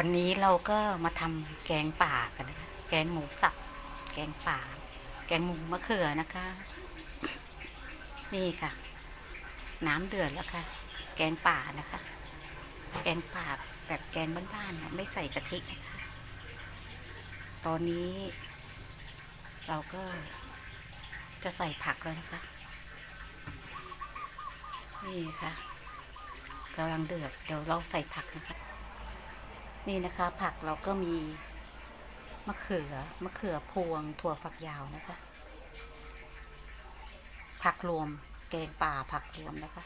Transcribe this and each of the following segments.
วันนี้เราก็มาทำแกงป่ากันนะคะ แกงหมูสับ แกงป่า แกงหมูมะเขือนะคะ นี่ค่ะ น้ำเดือดแล้วค่ะ แกงป่านะคะ แกงป่าแบบแกงบ้านๆนะไม่ใส่กะทินะคะ ตอนนี้ เราก็จะใส่ผักแล้วนะคะ นี่ค่ะกำลังเดือด เดี๋ยวเราใส่ผักนะคะ นี่นะคะ ผักเราก็มีมะเขือมะเขือพวงถั่วฝักยาวนะคะ ผักรวมแกงป่าผักรวมนะคะ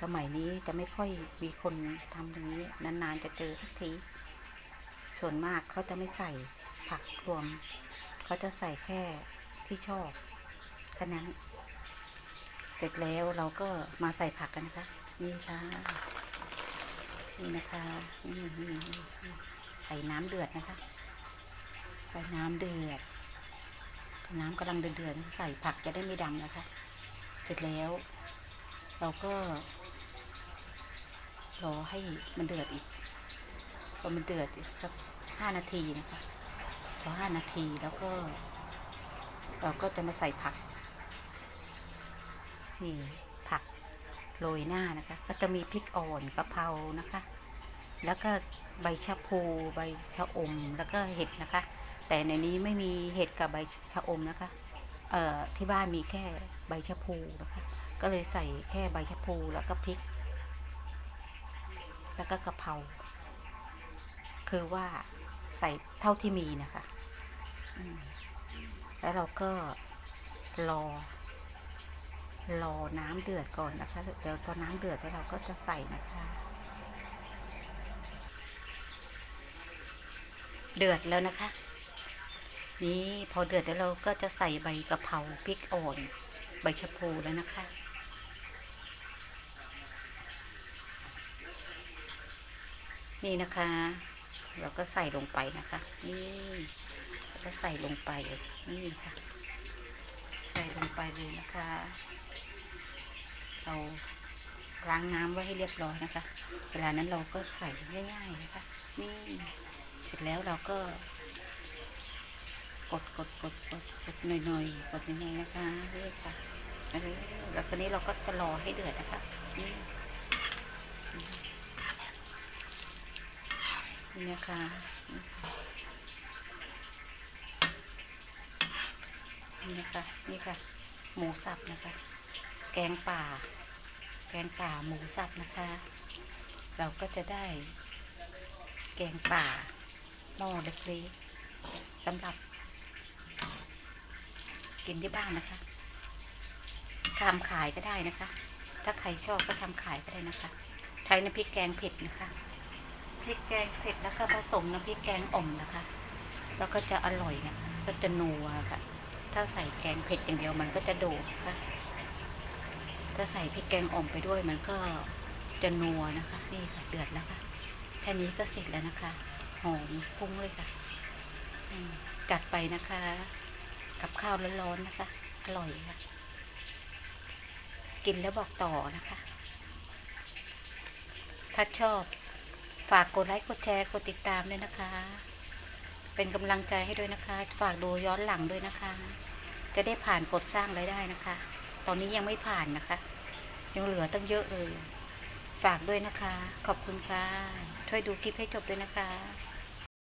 สมัยนี้จะไม่ค่อยมีคนทำอย่างนี้นานๆจะเจอสักทีส่วนมากเขาจะไม่ใส่ผักรวมเขาจะใส่แค่ที่ชอบแค่นั้น เสร็จแล้วเราก็มาใส่ผักกันนะคะ นี่ค่ะ นี่นะคะใส่น้ำเดือดนะคะใส่น้ำเดือด น้ำกำลังเดือดๆใส่ผักจะได้ไม่ดำนะคะ เสร็จแล้ว เราก็รอให้มันเดือดอีกพอมันเดือดอสักห้านาทีนะคะพอห้านาทีแล้วก็ เราก็จะมาใส่ผักนี่ โรยหน้านะคะ ก็จะมีพริกอ่อนกะเพรานะคะ แล้วก็ใบชะพูใบชะอมแล้วก็เห็ดนะคะ แต่ในนี้ไม่มีเห็ดกับใบชะอมนะคะเอ่อที่บ้านมีแค่ใบชะพูนะคะ ก็เลยใส่แค่ใบชะพูแล้วก็พริก แล้วก็กะเพราคือว่าใส่เท่าที่มีนะคะ แล้วเราก็รอ รอน้ำเดือดก่อนนะคะเดี๋ยวพอน้ำเดือดแล้วเราก็จะใส่นะคะ เดือดแล้วนะคะ นี่พอเดือดแล้วเราก็จะใส่ใบกะเพราพริกอ่อนใบชะพูแล้วนะคะนี่นะคะ เราก็ใส่ลงไปนะคะ นี่แล้วก็ใส่ลงไป นี่ค่ะ ไปเลยนะคะ เราล้างน้ำไว้ให้เรียบร้อยนะคะ เวลานั้นเราก็ใส่ง่ายๆนะคะ นี่เสร็จแล้วเราก็ กดกดกดกดกดหน่อยๆกดหน่อยๆนะคะเรื่อยค่ะแล้วคนนี้เราก็จะรอให้เดือดนะคะนี่นี่นะคะนี่ค่ะนี่ค่ะ หมูสับนะคะ แกงป่า แกงป่าหมูสับนะคะ เราก็จะได้ แกงป่าหม้อเล็กๆสำหรับ กินที่บ้านนะคะทำขายก็ได้นะคะ ถ้าใครชอบก็ทำขายก็ได้นะคะ ใช้น้ำพริกแกงเผ็ดนะคะพริกแกงเผ็ดแล้วก็ผสมน้ำพริกแกงอ่อมนะคะ แล้วก็จะอร่อยนะคะก็จะนัวค่ะ ถ้าใส่แกงเผ็ดอย่างเดียวมันก็จะโดดนะคะ ถ้าใส่พริกแกงอ่อมไปด้วยมันก็จะนัวนะคะ นี่ค่ะเดือดแล้วค่ะ แค่นี้ก็เสร็จแล้วนะคะ หอมฟุ้งเลยค่ะ จัดไปนะคะ กับข้าวร้อนๆนะคะ อร่อยค่ะ กินแล้วบอกต่อนะคะ ถ้าชอบฝากกดไลค์ กดแชร์ กดติดตามด้วยนะคะ เป็นกำลังใจให้ด้วยนะคะ ฝากดูย้อนหลังด้วยนะคะ จะได้ผ่านกดสร้างรายได้นะคะ ตอนนี้ยังไม่ผ่านนะคะ ยังเหลือตั้งเยอะเลย ฝากด้วยนะคะ ขอบคุณค่ะ ช่วยดูคลิปให้จบด้วยนะคะ